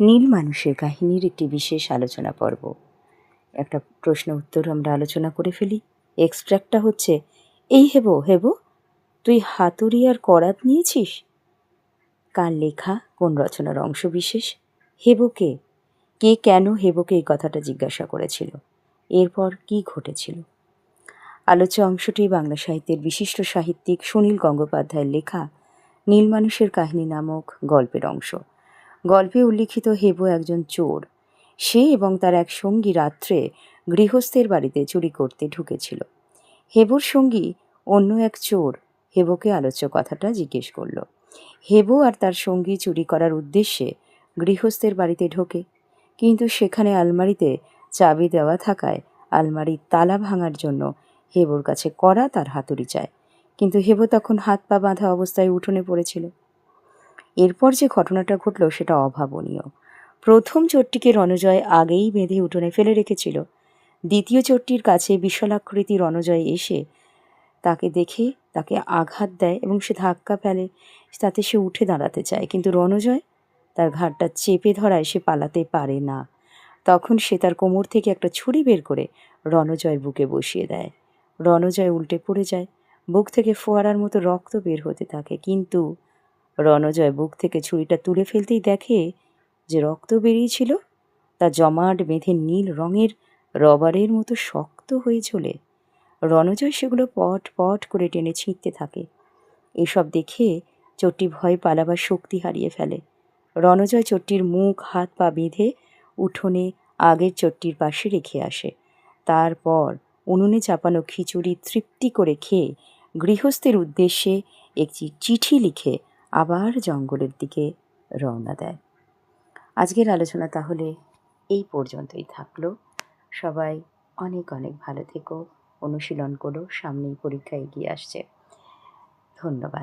নীল মানুষের কাহিনীর একটি বিশেষ আলোচনা পর্ব। একটা প্রশ্ন উত্তর আমরা আলোচনা করে ফেলি। এক্সট্র্যাক্টটা হচ্ছে, এই হেবো হেবো, তুই হাতুড়ি আর করাত নিয়েছিস? কার লেখা, কোন রচনার অংশ বিশেষ? হেবোকে কে কেন হেবোকে এই কথাটা জিজ্ঞাসা করেছিল? এরপর কি ঘটেছিল? আলোচ্য অংশটি বাংলা সাহিত্যের বিশিষ্ট সাহিত্যিক সুনীল গঙ্গোপাধ্যায়ের লেখা নীল মানুষের কাহিনী নামক গল্পের অংশ। গল্পে উল্লিখিত হেবু একজন চোর। সে এবং তার এক সঙ্গী রাত্রে গৃহস্থের বাড়িতে চুরি করতে ঢুকেছিল। হেবোর সঙ্গী অন্য এক চোর হেবোকে আলোচ্য কথাটা জিজ্ঞেস করল। হেবু আর তার সঙ্গী চুরি করার উদ্দেশ্যে গৃহস্থের বাড়িতে ঢোকে। কিন্তু সেখানে আলমারিতে চাবি দেওয়া থাকায় আলমারির তালা ভাঙার জন্য হেবুর কাছে করা তার হাতুড়ি চায়। কিন্তু হেবো তখন হাত পা বাঁধা অবস্থায় উঠোনে পড়েছিল। এরপর যে ঘটনাটা ঘটল সেটা অভাবনীয়। প্রথম চোরটিকে রণজয় আগেই বেঁধে উঠোনে ফেলে রেখেছিল। দ্বিতীয় চোরটির কাছে বিশালাকৃতি রণজয় এসে তাকে দেখে তাকে আঘাত দেয় এবং সে ধাক্কা ফেলে, তাতে সে উঠে দাঁড়াতে চায়। কিন্তু রণজয় তার ঘাটটা চেপে ধরায় সে পালাতে পারে না। তখন সে তার কোমর থেকে একটা ছুরি বের করে রণজয়ের বুকে বসিয়ে দেয়। রণজয় উল্টে পড়ে যায়। বুক থেকে ফোয়ারার মতো রক্ত বের হতে থাকে। কিন্তু রণজয় বুক থেকে ছুরিটা তুলে ফেলতেই দেখে যে রক্ত বেরিয়েছিল, তা জমাট বেঁধে নীল রঙের রবারের মতো শক্ত হয়ে চলে। রণজয় সেগুলো পট পট করে টেনে ছিঁড়তে থাকে। এসব দেখে চোরটি ভয় পালাবার শক্তি হারিয়ে ফেলে। রণজয় চোরটির মুখ, হাত, পা বেঁধে উঠোনে আগের চোরটির পাশে রেখে আসে। তারপর উনুনে চাপানো খিচুড়ি তৃপ্তি করে খেয়ে গৃহস্থের উদ্দেশ্যে একটি চিঠি লিখে আবার জঙ্গলের দিকে রওনা দেয়। আজকের আলোচনা তাহলে এই পর্যন্তই থাকল। সবাই অনেক অনেক ভালো থেকো। অনুশীলন করো। সামনেই পরীক্ষা এগিয়ে আসছে। ধন্যবাদ।